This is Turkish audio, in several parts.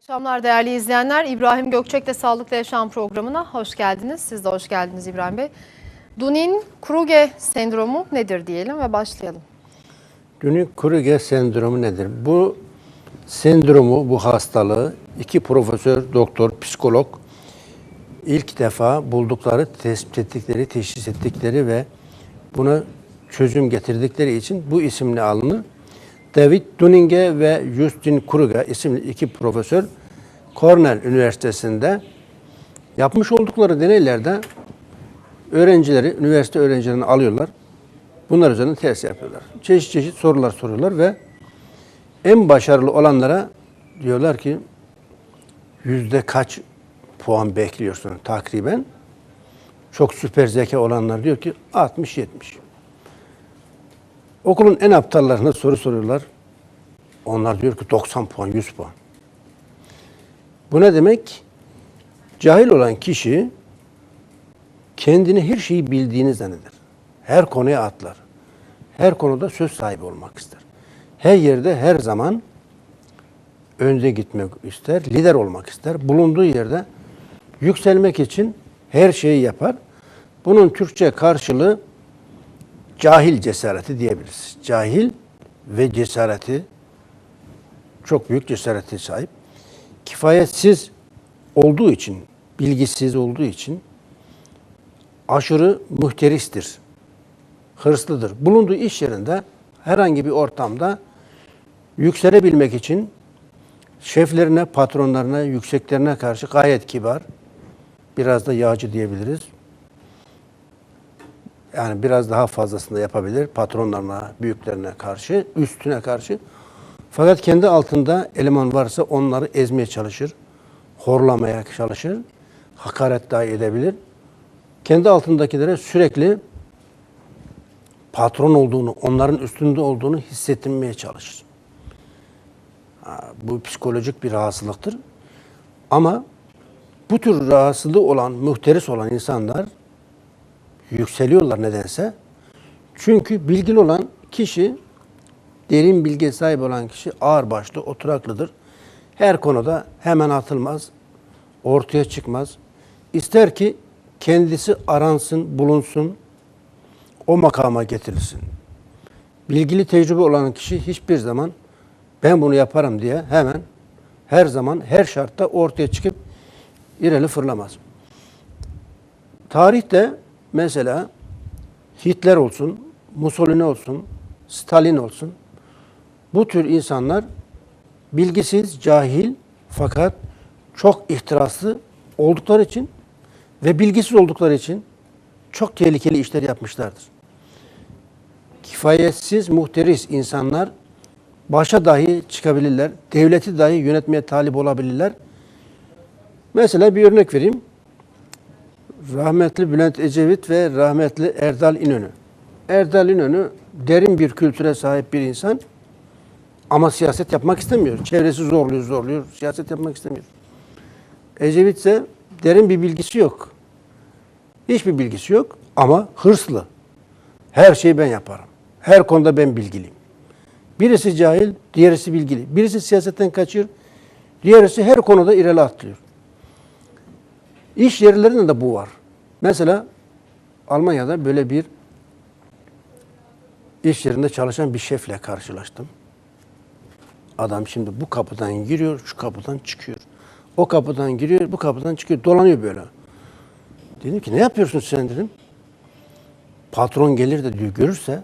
akşamlar değerli izleyenler. İbrahim Gökçek'te Sağlıklı Yaşam programına hoş geldiniz. Siz de hoş geldiniz İbrahim Bey. Dunning-Kruger sendromu nedir diyelim ve başlayalım. Dunning-Kruger sendromu nedir? Bu sendromu, bu hastalığı iki profesör, doktor, psikolog ilk defa buldukları, tespit ettikleri, teşhis ettikleri ve buna çözüm getirdikleri için bu isimle alınır. David Dunninge ve Justin Kruger isimli iki profesör Cornell Üniversitesi'nde yapmış oldukları deneylerde öğrencileri, üniversite öğrencilerini alıyorlar. Bunlar üzerine test yapıyorlar. Çeşit çeşit sorular soruyorlar ve en başarılı olanlara diyorlar ki yüzde kaç puan bekliyorsun takriben? Çok süper zeka olanlar diyor ki 60-70. Okulun en aptallarına soru soruyorlar. Onlar diyor ki 90 puan, 100 puan. Bu ne demek? Cahil olan kişi kendini her şeyi bildiğini zanneder. Her konuya atlar. Her konuda söz sahibi olmak ister. Her yerde her zaman önde gitmek ister, lider olmak ister. Bulunduğu yerde yükselmek için her şeyi yapar. Bunun Türkçe karşılığı cahil cesareti diyebiliriz. Cahil ve cesareti çok büyük cesarete sahip. Kifayetsiz olduğu için, bilgisiz olduğu için aşırı muhteristir. Hırslıdır. Bulunduğu iş yerinde herhangi bir ortamda yükselebilmek için şeflerine, patronlarına, yükseklerine karşı gayet kibar, biraz da yağcı diyebiliriz. Yani biraz daha fazlasını da yapabilir patronlarına, büyüklerine karşı, üstüne karşı. Fakat kendi altında eleman varsa onları ezmeye çalışır, horlamaya çalışır, hakaret dahi edebilir. Kendi altındakilere sürekli patron olduğunu, onların üstünde olduğunu hissettirmeye çalışır. Bu psikolojik bir rahatsızlıktır. Ama bu tür rahatsızlığı olan, muhteris olan insanlar yükseliyorlar nedense. Çünkü bilgili olan kişi, derin bilgiye sahip olan kişi ağır başlı, oturaklıdır. Her konuda hemen atılmaz, ortaya çıkmaz. İster ki kendisi aransın, bulunsun, o makama getirilsin. Bilgili tecrübe olan kişi hiçbir zaman ben bunu yaparım diye hemen her zaman her şartta ortaya çıkıp ileri fırlamaz. Tarihte mesela Hitler olsun, Mussolini olsun, Stalin olsun bu tür insanlar bilgisiz, cahil fakat çok ihtiraslı oldukları için ve bilgisiz oldukları için çok tehlikeli işler yapmışlardır. Kifayetsiz, muhteris insanlar başa dahi çıkabilirler, devleti dahi yönetmeye talip olabilirler. Mesela bir örnek vereyim. Rahmetli Bülent Ecevit ve rahmetli Erdal İnönü. Erdal İnönü derin bir kültüre sahip bir insan ama siyaset yapmak istemiyor. Çevresi zorluyor, zorluyor. Siyaset yapmak istemiyor. Ecevit ise derin bir bilgisi yok. Hiçbir bilgisi yok ama hırslı. Her şeyi ben yaparım. Her konuda ben bilgiliyim. Birisi cahil, diğerisi bilgili. Birisi siyasetten kaçıyor, diğerisi her konuda ileri atlıyor. İş yerlerinde de bu var. Mesela Almanya'da böyle bir iş yerinde çalışan bir şefle karşılaştım. Adam şimdi bu kapıdan giriyor, şu kapıdan çıkıyor. O kapıdan giriyor, bu kapıdan çıkıyor. Dolanıyor böyle. Dedim ki ne yapıyorsun sen dedim. Patron gelir de görürse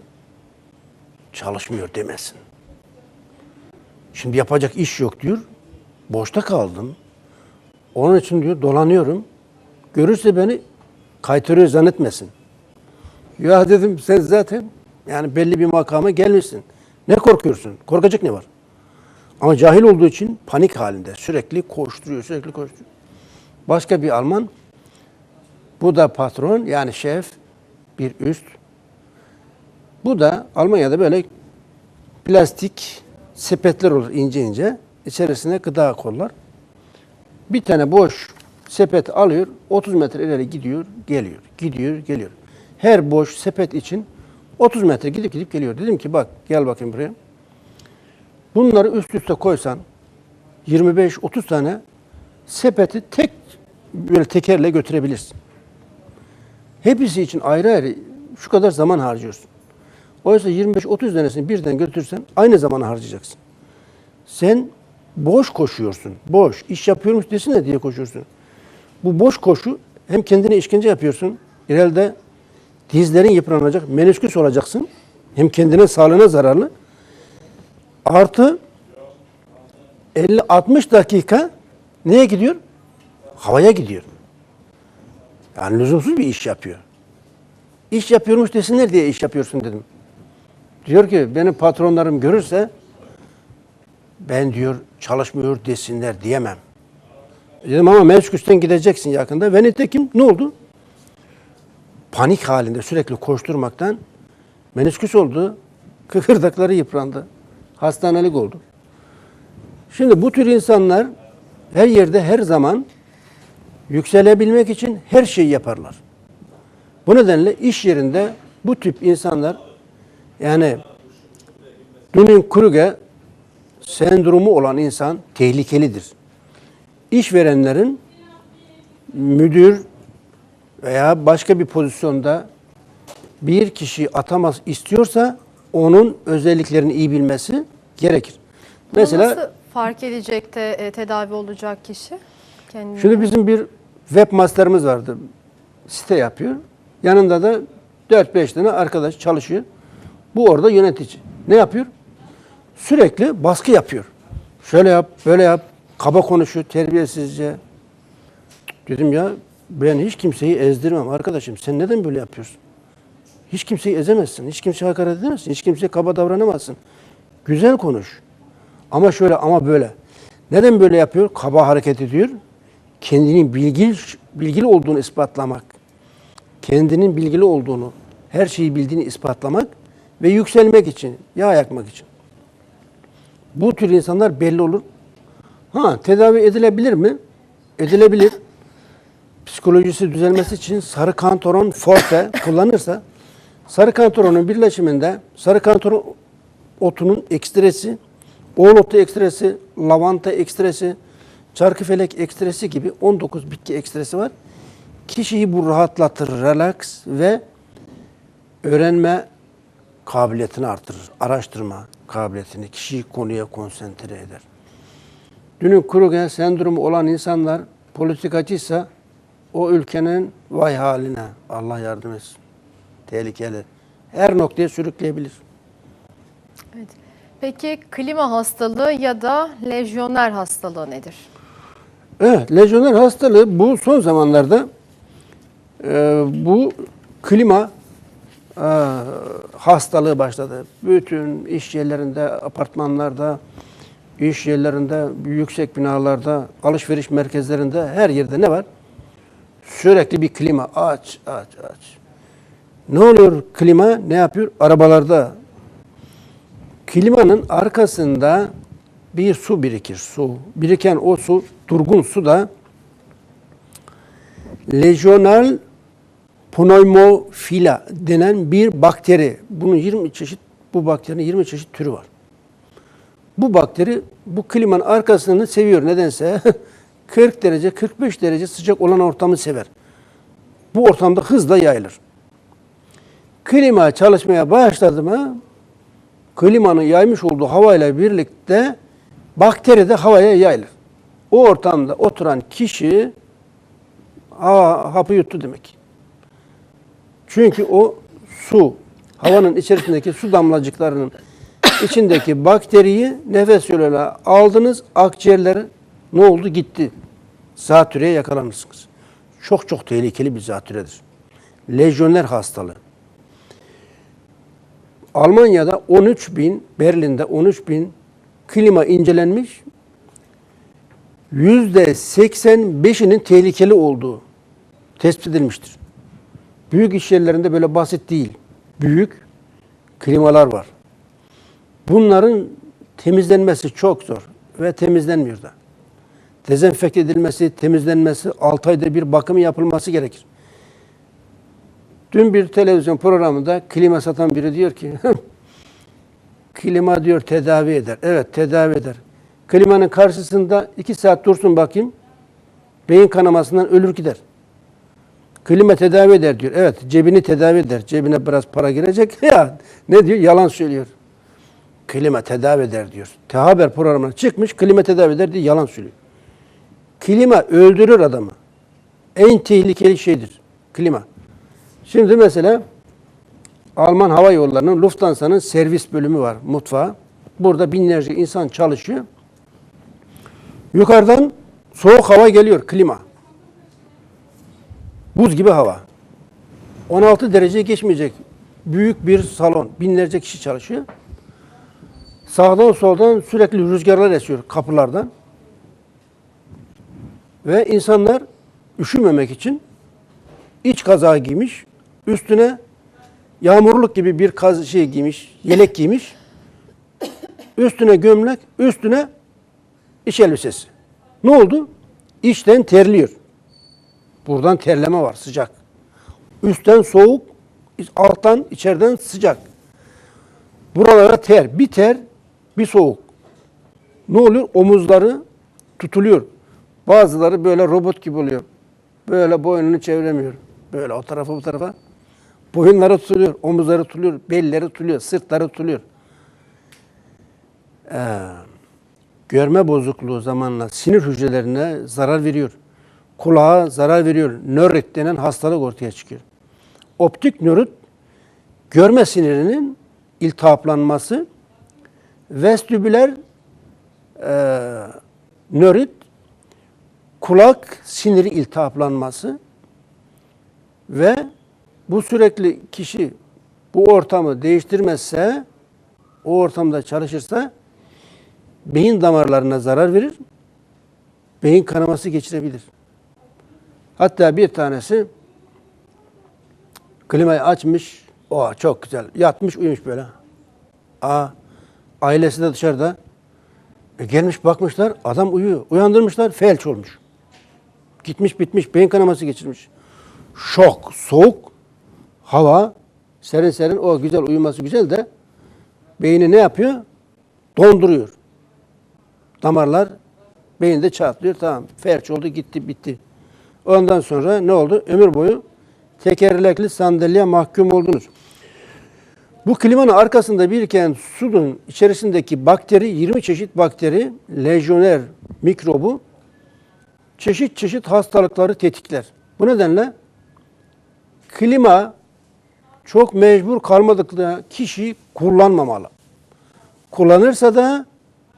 çalışmıyor demesin. Şimdi yapacak iş yok diyor. Boşta kaldım. Onun için diyor dolanıyorum. Görürse beni kaytarıyor zannetmesin. Ya dedim sen zaten yani belli bir makama gelmişsin. Ne korkuyorsun? Korkacak ne var? Ama cahil olduğu için panik halinde sürekli koşturuyor, sürekli koşturuyor. Başka bir Alman, bu da patron yani şef, bir üst. Bu da Almanya'da böyle plastik sepetler olur ince ince. İçerisine gıda kollar. Bir tane boş sepet alıyor, 30 metre ileri gidiyor, geliyor. Gidiyor, geliyor. Her boş sepet için 30 metre gidip gidip geliyor. Dedim ki bak gel bakayım buraya. Bunları üst üste koysan 25-30 tane sepeti tek böyle tekerle götürebilirsin. Hepsi için ayrı ayrı şu kadar zaman harcıyorsun. Oysa 25-30 tanesini birden götürsen aynı zamanı harcayacaksın. Sen boş koşuyorsun. Boş. İş yapıyormuş desene diye koşuyorsun. Bu boş koşu hem kendine işkence yapıyorsun. İleride dizlerin yıpranacak, menüsküs olacaksın. Hem kendine sağlığına zararlı. Artı 50-60 dakika neye gidiyor? Havaya gidiyor. Yani lüzumsuz bir iş yapıyor. İş yapıyormuş desinler diye iş yapıyorsun dedim. Diyor ki benim patronlarım görürse ben diyor çalışmıyor desinler diyemem. Dedim ama mevküsten gideceksin yakında. Ve nitekim ne oldu? Panik halinde sürekli koşturmaktan menisküs oldu. Kıkırdakları yıprandı. Hastanelik oldu. Şimdi bu tür insanlar her yerde her zaman yükselebilmek için her şeyi yaparlar. Bu nedenle iş yerinde bu tip insanlar yani Dunning-Kruger sendromu olan insan tehlikelidir. İşverenlerin müdür veya başka bir pozisyonda bir kişi atamaz istiyorsa onun özelliklerini iyi bilmesi gerekir. Bunu Mesela nasıl fark edecek de e, tedavi olacak kişi? Kendine. Şimdi bizim bir webmasterımız vardı. Site yapıyor. Yanında da 4-5 tane arkadaş çalışıyor. Bu orada yönetici. Ne yapıyor? Sürekli baskı yapıyor. Şöyle yap, böyle yap. Kaba konuşuyor, terbiyesizce. Dedim ya ben hiç kimseyi ezdirmem arkadaşım. Sen neden böyle yapıyorsun? Hiç kimseyi ezemezsin. Hiç kimseye hakaret edemezsin. Hiç kimseye kaba davranamazsın. Güzel konuş. Ama şöyle ama böyle. Neden böyle yapıyor? Kaba hareket ediyor. Kendinin bilgili, bilgili olduğunu ispatlamak. Kendinin bilgili olduğunu, her şeyi bildiğini ispatlamak ve yükselmek için, yağ yakmak için. Bu tür insanlar belli olur. Ha, tedavi edilebilir mi? Edilebilir. Psikolojisi düzelmesi için sarı kantoron forte kullanırsa sarı kantoronun birleşiminde sarı kantoron otunun ekstresi, oğul otu ekstresi, lavanta ekstresi, çarkıfelek ekstresi gibi 19 bitki ekstresi var. Kişiyi bu rahatlatır, relax ve öğrenme kabiliyetini artırır. Araştırma kabiliyetini, kişiyi konuya konsantre eder. Dünün Kruger sendromu olan insanlar politikacıysa o ülkenin vay haline Allah yardım etsin. Tehlikeli. Her noktaya sürükleyebilir. Evet. Peki klima hastalığı ya da lejyoner hastalığı nedir? Evet, lejyoner hastalığı bu son zamanlarda e, bu klima e, hastalığı başladı. Bütün iş yerlerinde, apartmanlarda, iş yerlerinde, yüksek binalarda, alışveriş merkezlerinde her yerde ne var? Sürekli bir klima aç, aç, aç. Ne oluyor klima? Ne yapıyor? Arabalarda klimanın arkasında bir su birikir. Su. Biriken o su, durgun su da lejyonal pneumofila denen bir bakteri. Bunun 20 çeşit, bu bakterinin 20 çeşit türü var. Bu bakteri bu klimanın arkasını seviyor nedense. 40 derece, 45 derece sıcak olan ortamı sever. Bu ortamda hızla yayılır. Klima çalışmaya başladı mı klimanın yaymış olduğu havayla birlikte bakteri de havaya yayılır. O ortamda oturan kişi hava, hapı yuttu demek. Çünkü o su, havanın içerisindeki su damlacıklarının içindeki bakteriyi nefes yoluyla aldınız, akciğerlere ne oldu? Gitti. Zatürreye yakalanırsınız. Çok çok tehlikeli bir zatüredir. Lejyoner hastalığı. Almanya'da 13 bin, Berlin'de 13 bin klima incelenmiş. Yüzde 85'inin tehlikeli olduğu tespit edilmiştir. Büyük iş yerlerinde böyle basit değil. Büyük klimalar var. Bunların temizlenmesi çok zor ve temizlenmiyor da. Dezenfekte edilmesi, temizlenmesi, 6 ayda bir bakım yapılması gerekir. Dün bir televizyon programında klima satan biri diyor ki klima diyor tedavi eder. Evet tedavi eder. Klimanın karşısında iki saat dursun bakayım. Beyin kanamasından ölür gider. Klima tedavi eder diyor. Evet cebini tedavi eder. Cebine biraz para girecek. Ya ne diyor? Yalan söylüyor. Klima tedavi eder diyor. Te Haber programına çıkmış klima tedavi eder diye yalan söylüyor. Klima öldürür adamı. En tehlikeli şeydir klima. Şimdi mesela Alman Hava Yolları'nın Lufthansa'nın servis bölümü var mutfağı. Burada binlerce insan çalışıyor. Yukarıdan soğuk hava geliyor klima. Buz gibi hava. 16 derece geçmeyecek. Büyük bir salon. Binlerce kişi çalışıyor. Sağdan soldan sürekli rüzgarlar esiyor kapılardan. Ve insanlar üşümemek için iç kazağı giymiş, üstüne yağmurluk gibi bir kaz şey giymiş, yelek giymiş. Üstüne gömlek, üstüne iş elbisesi. Ne oldu? İçten terliyor. Buradan terleme var, sıcak. Üstten soğuk, alttan içeriden sıcak. Buralara ter, bir ter, bir soğuk. Ne oluyor? Omuzları tutuluyor. Bazıları böyle robot gibi oluyor. Böyle boynunu çeviremiyor. Böyle o tarafa bu tarafa. Boyunları tutuluyor, omuzları tutuluyor, belleri tutuluyor, sırtları tutuluyor. Ee, görme bozukluğu zamanla sinir hücrelerine zarar veriyor. Kulağa zarar veriyor. Nörit denen hastalık ortaya çıkıyor. Optik nörit görme sinirinin iltihaplanması, vestibüler e, nörit kulak siniri iltihaplanması ve bu sürekli kişi bu ortamı değiştirmezse, o ortamda çalışırsa beyin damarlarına zarar verir, beyin kanaması geçirebilir. Hatta bir tanesi klimayı açmış, o çok güzel, yatmış uyumuş böyle. Aa, ailesi de dışarıda. E gelmiş bakmışlar, adam uyuyor. Uyandırmışlar, felç olmuş. Gitmiş bitmiş, beyin kanaması geçirmiş. Şok, soğuk, hava, serin serin, o güzel uyuması güzel de beyni ne yapıyor? Donduruyor. Damarlar beyinde çatlıyor, tamam. Felç oldu, gitti, bitti. Ondan sonra ne oldu? Ömür boyu tekerlekli sandalyeye mahkum oldunuz. Bu klimanın arkasında biriken suyun içerisindeki bakteri, 20 çeşit bakteri, lejyoner mikrobu çeşit çeşit hastalıkları tetikler. Bu nedenle klima çok mecbur kalmadıkça kişi kullanmamalı. Kullanırsa da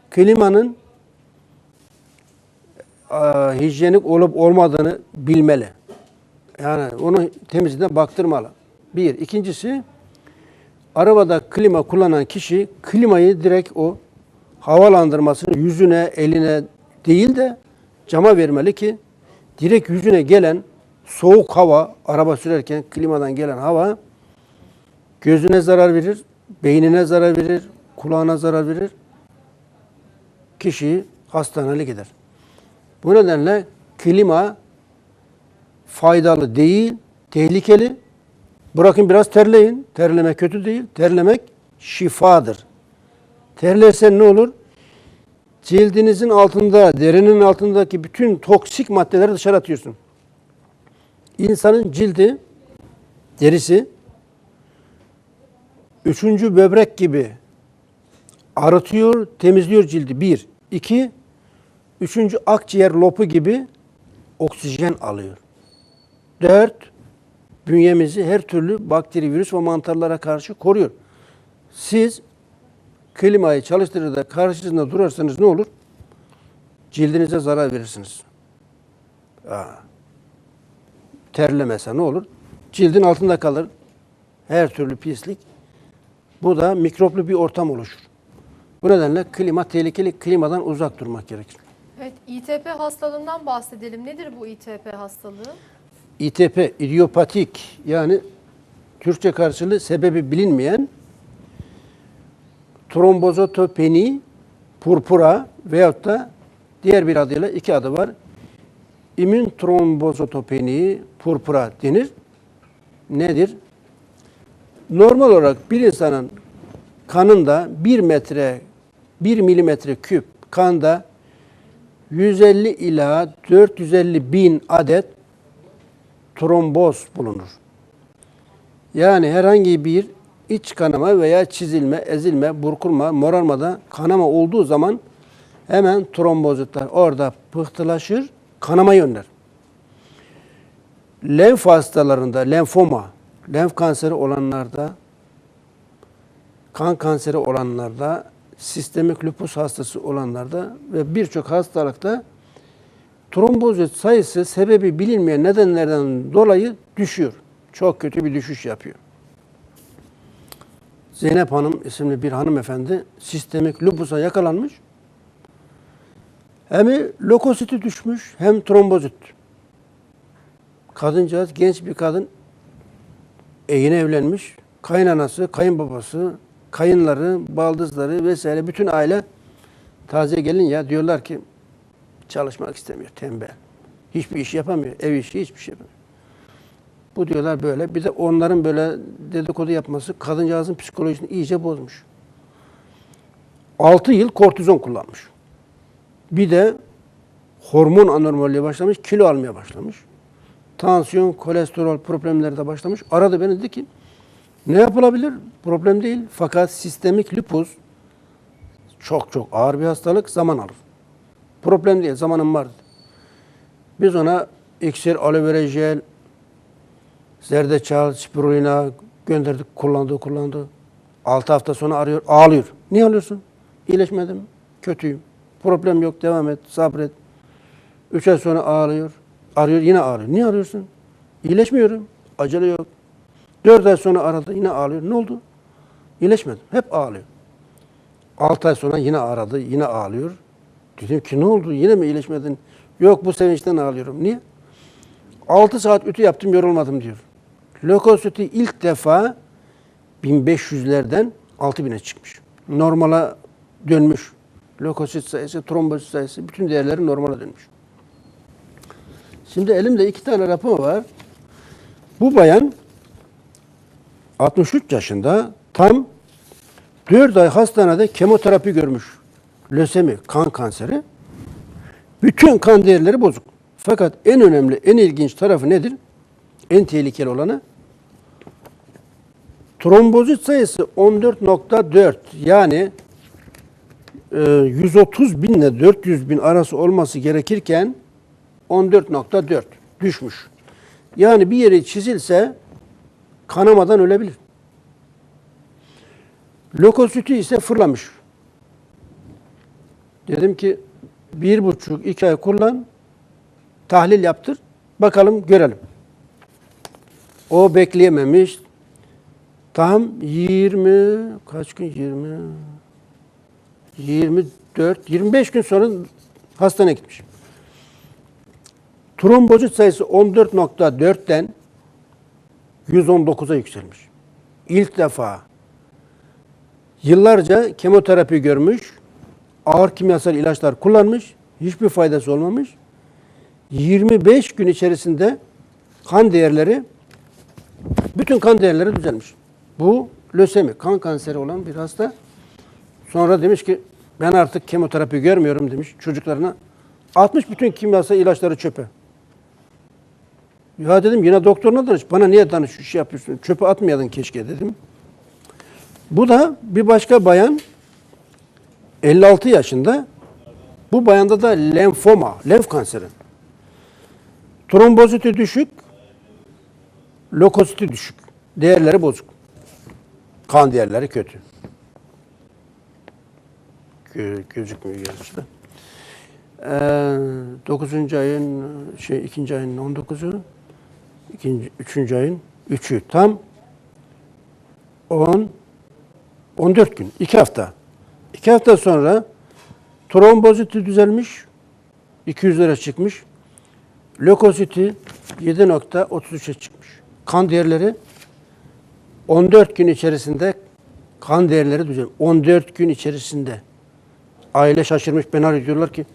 klimanın e, hijyenik olup olmadığını bilmeli. Yani onu temizliğine baktırmalı. Bir. İkincisi arabada klima kullanan kişi klimayı direkt o havalandırmasını yüzüne, eline değil de cama vermeli ki direkt yüzüne gelen soğuk hava, araba sürerken klimadan gelen hava gözüne zarar verir, beynine zarar verir, kulağına zarar verir. Kişiyi hastanelik eder. Bu nedenle klima faydalı değil, tehlikeli. Bırakın biraz terleyin. Terlemek kötü değil. Terlemek şifadır. Terlersen ne olur? Cildinizin altında, derinin altındaki bütün toksik maddeleri dışarı atıyorsun. İnsanın cildi, derisi, üçüncü böbrek gibi arıtıyor, temizliyor cildi. Bir. iki, Üçüncü akciğer lopu gibi oksijen alıyor. Dört, bünyemizi her türlü bakteri, virüs ve mantarlara karşı koruyor. Siz klimayı çalıştırır da karşısında durarsanız ne olur? Cildinize zarar verirsiniz. Aa. Terlemese ne olur? Cildin altında kalır. Her türlü pislik. Bu da mikroplu bir ortam oluşur. Bu nedenle klima tehlikeli. Klimadan uzak durmak gerekir. Evet, İTP hastalığından bahsedelim. Nedir bu İTP hastalığı? İTP, idiopatik yani Türkçe karşılığı sebebi bilinmeyen trombozotopeni purpura veyahut da diğer bir adıyla iki adı var. İmmün trombozotopeni purpura denir. Nedir? Normal olarak bir insanın kanında bir metre, bir milimetre küp kanda 150 ila 450 bin adet tromboz bulunur. Yani herhangi bir iç kanama veya çizilme, ezilme, burkulma, morarmada kanama olduğu zaman hemen trombozitler orada pıhtılaşır, kanama yönler. Lenf hastalarında, lenfoma, lenf kanseri olanlarda, kan kanseri olanlarda, sistemik lupus hastası olanlarda ve birçok hastalıkta trombozit sayısı sebebi bilinmeyen nedenlerden dolayı düşüyor. Çok kötü bir düşüş yapıyor. Zeynep Hanım isimli bir hanımefendi sistemik lupusa yakalanmış. Hem lokositi düşmüş hem trombozit. Kadıncağız genç bir kadın e, yeni evlenmiş. Kaynanası, kayınbabası, kayınları, baldızları vesaire bütün aile taze gelin ya diyorlar ki çalışmak istemiyor, tembel. Hiçbir iş yapamıyor, ev işi hiçbir şey yapamıyor. Bu diyorlar böyle. Bir de onların böyle dedikodu yapması kadıncağızın psikolojisini iyice bozmuş. 6 yıl kortizon kullanmış. Bir de hormon anormalliği başlamış, kilo almaya başlamış. Tansiyon, kolesterol problemleri de başlamış. Aradı beni dedi ki ne yapılabilir? Problem değil. Fakat sistemik lupus çok çok ağır bir hastalık, zaman alır. Problem değil, zamanım var. Biz ona iksir, aloe vera jel, zerdeçal, spirulina gönderdik, kullandı, kullandı. 6 hafta sonra arıyor, ağlıyor. Niye ağlıyorsun? İyileşmedim, kötüyüm. Problem yok, devam et, sabret. 3 ay sonra ağlıyor, arıyor, yine ağlıyor. Niye arıyorsun? İyileşmiyorum, acele yok. 4 ay sonra aradı, yine ağlıyor. Ne oldu? İyileşmedim, hep ağlıyor. 6 ay sonra yine aradı, yine ağlıyor. Dedim ki ne oldu, yine mi iyileşmedin? Yok bu sevinçten ağlıyorum. Niye? 6 saat ütü yaptım yorulmadım diyor. Lökositi ilk defa 1500'lerden 6000'e çıkmış. Normala dönmüş. Lökosit sayısı, trombozit sayısı bütün değerleri normala dönmüş. Şimdi elimde iki tane rapor var. Bu bayan 63 yaşında tam 4 ay hastanede kemoterapi görmüş. Lösemi, kan kanseri. Bütün kan değerleri bozuk. Fakat en önemli, en ilginç tarafı nedir? En tehlikeli olanı trombozit sayısı 14.4 yani e, 130 bin ile 400 bin arası olması gerekirken 14.4 düşmüş. Yani bir yeri çizilse kanamadan ölebilir. Lökositi ise fırlamış. Dedim ki bir buçuk iki ay kullan, tahlil yaptır, bakalım görelim. O bekleyememiş. Tam 20 kaç gün 20 24 25 gün sonra hastaneye gitmiş. Trombozit sayısı 14.4'ten 119'a yükselmiş. İlk defa yıllarca kemoterapi görmüş, ağır kimyasal ilaçlar kullanmış, hiçbir faydası olmamış. 25 gün içerisinde kan değerleri, bütün kan değerleri düzelmiş. Bu lösemi, kan kanseri olan bir hasta. Sonra demiş ki ben artık kemoterapi görmüyorum demiş çocuklarına. Atmış bütün kimyasal ilaçları çöpe. Ya dedim yine doktoruna danış. Bana niye danış şey yapıyorsun? Çöpe atmayadın keşke dedim. Bu da bir başka bayan 56 yaşında. Bu bayanda da lenfoma, lenf kanseri. Tromboziti düşük, lokositi düşük. Değerleri bozuk. Kan değerleri kötü. Gö gözükmüyor yazısı. Ee, 9. ayın şey 2. ayın 19'u, 2. 3. ayın 3'ü tam 10 14 gün, 2 hafta. 2 hafta sonra tromboziti düzelmiş, 200 lira çıkmış. Lökositi 7.33'e çıkmış. Kan değerleri 14 gün içerisinde kan değerleri düzelmiş. 14 gün içerisinde. Aile şaşırmış, beni arıyor diyorlar ki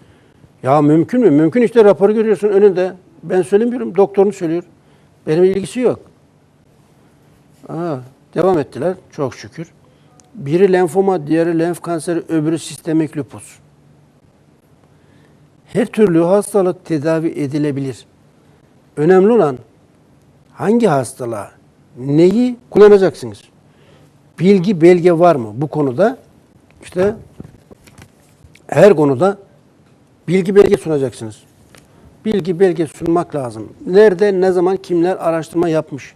ya mümkün mü? Mümkün işte raporu görüyorsun önünde. Ben söylemiyorum, doktorun söylüyor. Benim ilgisi yok. Aa, devam ettiler çok şükür. Biri lenfoma, diğeri lenf kanseri, öbürü sistemik lupus. Her türlü hastalık tedavi edilebilir. Önemli olan hangi hastalığa neyi kullanacaksınız? Bilgi, belge var mı bu konuda? İşte her konuda bilgi, belge sunacaksınız. Bilgi, belge sunmak lazım. Nerede, ne zaman, kimler araştırma yapmış?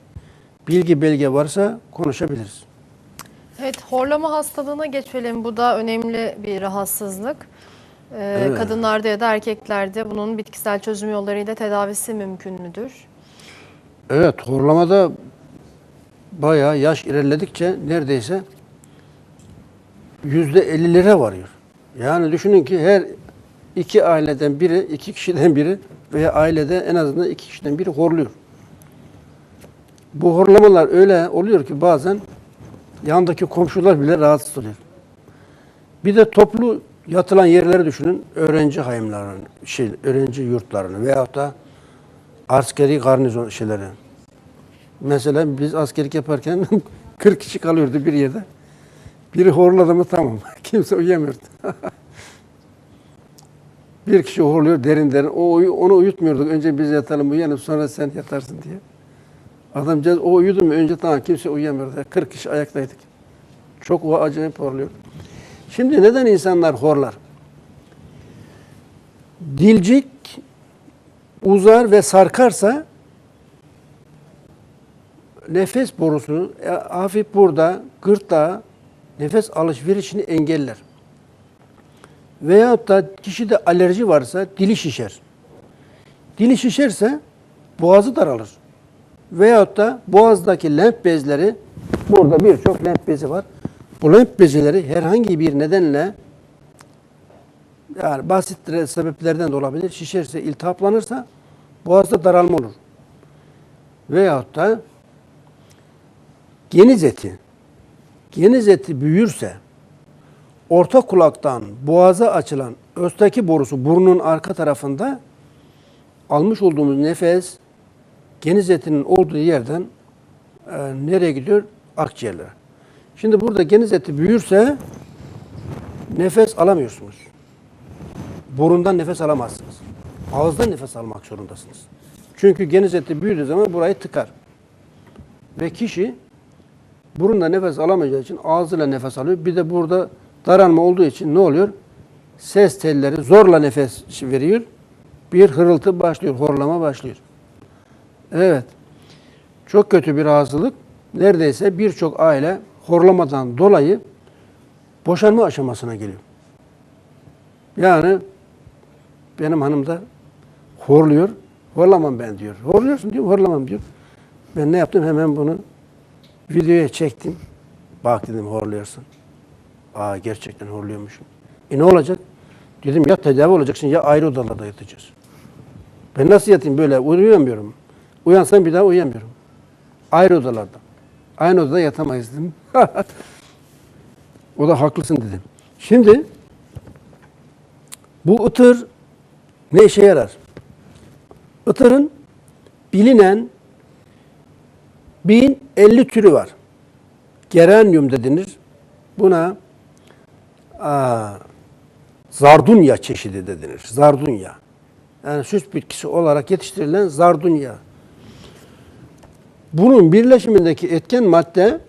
Bilgi, belge varsa konuşabiliriz. Evet, horlama hastalığına geçelim. Bu da önemli bir rahatsızlık. Ee, Evet. Kadınlarda ya da erkeklerde bunun bitkisel çözüm yollarıyla tedavisi mümkün müdür? Evet, horlamada bayağı yaş ilerledikçe neredeyse yüzde ellilere varıyor. Yani düşünün ki her iki aileden biri, iki kişiden biri veya ailede en azından iki kişiden biri horluyor. Bu horlamalar öyle oluyor ki bazen yandaki komşular bile rahatsız oluyor. Bir de toplu yatılan yerleri düşünün. Öğrenci hayımlarını, şey, öğrenci yurtlarını veyahut da askeri garnizon şeyleri. Mesela biz askerlik yaparken 40 kişi kalıyordu bir yerde. Biri horladı mı tamam. Kimse uyuyamıyordu. bir kişi horluyor derin derin. O onu uyutmuyorduk. Önce biz yatalım uyanıp sonra sen yatarsın diye. Adamcağız o uyudu mu önce tamam kimse uyuyamıyordu. 40 kişi ayaktaydık. Çok o acayip horluyor. Şimdi neden insanlar horlar? Dilcik uzar ve sarkarsa nefes borusunu e, hafif burada gırtlağa nefes alışverişini engeller. Veyahut da kişide alerji varsa dili şişer. Dili şişerse boğazı daralır. Veyahut da boğazdaki lenf bezleri burada birçok lenf bezi var. Bu lenf bezileri herhangi bir nedenle yani basit sebeplerden de olabilir. Şişerse, iltihaplanırsa boğazda daralma olur. Veyahut da geniz eti, geniz eti büyürse orta kulaktan boğaza açılan östaki borusu burnun arka tarafında almış olduğumuz nefes geniz etinin olduğu yerden e, nereye gidiyor? Akciğerlere. Şimdi burada geniz eti büyürse nefes alamıyorsunuz. Burundan nefes alamazsınız. Ağızdan nefes almak zorundasınız. Çünkü geniz eti büyüdüğü zaman burayı tıkar. Ve kişi burunla nefes alamayacağı için ağzıyla nefes alıyor. Bir de burada daralma olduğu için ne oluyor? Ses telleri zorla nefes veriyor. Bir hırıltı başlıyor, horlama başlıyor. Evet. Çok kötü bir rahatsızlık. Neredeyse birçok aile horlamadan dolayı boşanma aşamasına geliyor. Yani benim hanım da horluyor. Horlamam ben diyor. Horluyorsun diyor, horlamam diyor. Ben ne yaptım? Hemen bunu videoya çektim. Bak dedim horluyorsun. Aa gerçekten horluyormuşum. E ne olacak? Dedim ya tedavi olacaksın ya ayrı odalarda yatacağız. Ben nasıl yatayım böyle? Uyuyamıyorum. Uyansam bir daha uyuyamıyorum. Ayrı odalarda. Aynı odada yatamayız dedim. o da haklısın dedim. Şimdi bu ıtır ne işe yarar? Itırın bilinen 1050 türü var. Geranium da denir. Buna zardunya çeşidi de denir. Zardunya. Yani süs bitkisi olarak yetiştirilen zardunya. Bunun birleşimindeki etken madde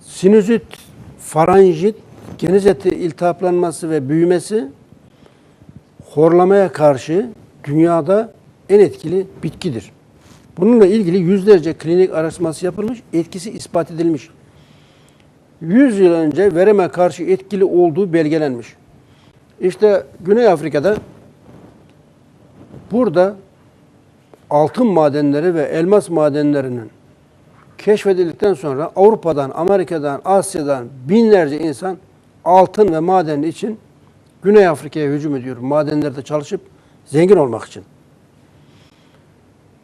sinüzit, faranjit, geniz eti iltihaplanması ve büyümesi horlamaya karşı dünyada en etkili bitkidir. Bununla ilgili yüzlerce klinik araştırması yapılmış, etkisi ispat edilmiş. 100 yıl önce vereme karşı etkili olduğu belgelenmiş. İşte Güney Afrika'da burada altın madenleri ve elmas madenlerinin keşfedildikten sonra Avrupa'dan, Amerika'dan, Asya'dan binlerce insan altın ve maden için Güney Afrika'ya hücum ediyor. Madenlerde çalışıp zengin olmak için.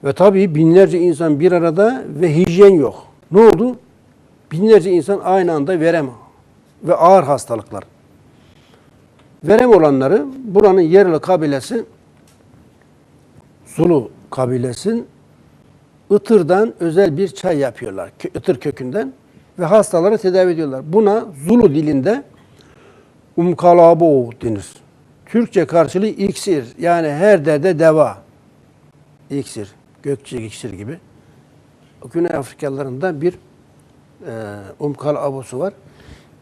Ve tabii binlerce insan bir arada ve hijyen yok. Ne oldu? Binlerce insan aynı anda verem ve ağır hastalıklar. Verem olanları buranın yerli kabilesi Zulu kabilesin ıtırdan özel bir çay yapıyorlar. Itır kökünden ve hastaları tedavi ediyorlar. Buna Zulu dilinde umkalabo denir. Türkçe karşılığı iksir. Yani her derde deva. İksir. Gökçe iksir gibi. Güney Afrikalılarında bir e, umkal abusu var.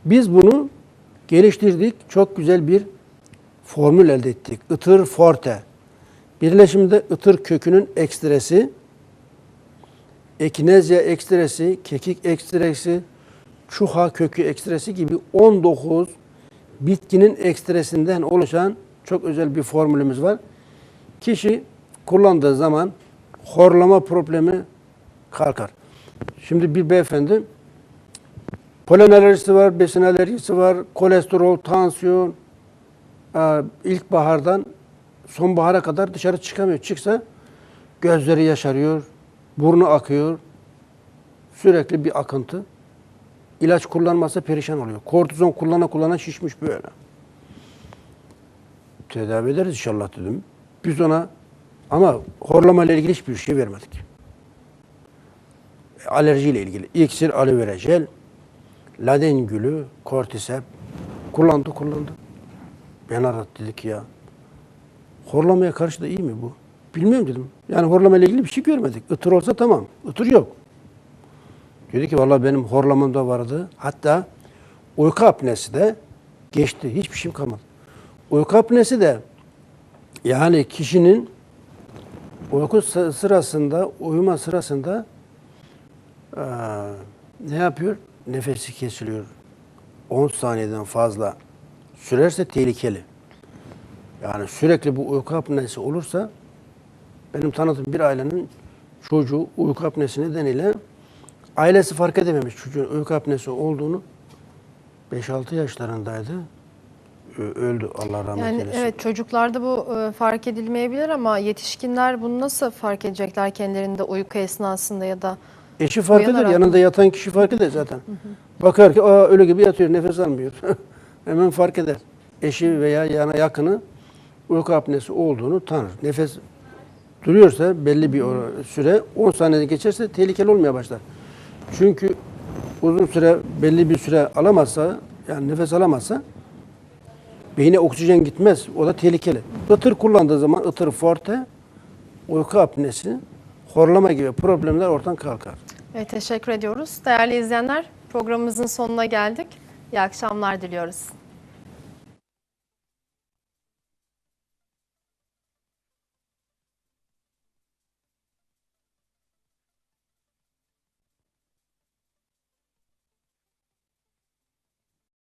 Biz bunu geliştirdik. Çok güzel bir formül elde ettik. Itır forte. Birleşimde ıtır kökünün ekstresi, ekinezya ekstresi, kekik ekstresi, çuha kökü ekstresi gibi 19 bitkinin ekstresinden oluşan çok özel bir formülümüz var. Kişi kullandığı zaman horlama problemi kalkar. Şimdi bir beyefendi polen alerjisi var, besin alerjisi var, kolesterol, tansiyon, e, ilkbahardan sonbahara kadar dışarı çıkamıyor. Çıksa gözleri yaşarıyor, burnu akıyor, sürekli bir akıntı. İlaç kullanmazsa perişan oluyor. Kortizon kullana kullana şişmiş böyle. Tedavi ederiz inşallah dedim. Biz ona ama horlama ile ilgili hiçbir şey vermedik. Alerjiyle ilgili. İksir, aloe vera jel, laden gülü, kortisep kullandı kullandı. Ben aradı dedik ya. Horlamaya karşı da iyi mi bu? Bilmiyorum dedim. Yani horlama ile ilgili bir şey görmedik. Itır olsa tamam. Itır yok. Dedi ki vallahi benim horlamamda vardı. Hatta uyku apnesi de geçti. Hiçbir şeyim kalmadı. Uyku apnesi de yani kişinin uyku sı- sırasında, uyuma sırasında eee, ne yapıyor? Nefesi kesiliyor. 10 saniyeden fazla sürerse tehlikeli. Yani sürekli bu uyku apnesi olursa benim tanıdığım bir ailenin çocuğu uyku apnesi nedeniyle ailesi fark edememiş çocuğun uyku apnesi olduğunu 5-6 yaşlarındaydı. Öldü Allah rahmet Yani eylesin. evet çocuklarda bu e, fark edilmeyebilir ama yetişkinler bunu nasıl fark edecekler kendilerinde uyku esnasında ya da Eşi fark eder, yanında yatan kişi fark eder zaten. Bakar ki Aa, ölü gibi yatıyor, nefes almıyor. Hemen fark eder. Eşi veya yana yakını uyku apnesi olduğunu tanır. Nefes duruyorsa belli bir süre, 10 saniyede geçerse tehlikeli olmaya başlar. Çünkü uzun süre, belli bir süre alamazsa, yani nefes alamazsa beyine oksijen gitmez. O da tehlikeli. Itır kullandığı zaman ıtır forte, uyku apnesi, horlama gibi problemler ortadan kalkar. Evet, teşekkür ediyoruz. Değerli izleyenler programımızın sonuna geldik. İyi akşamlar diliyoruz.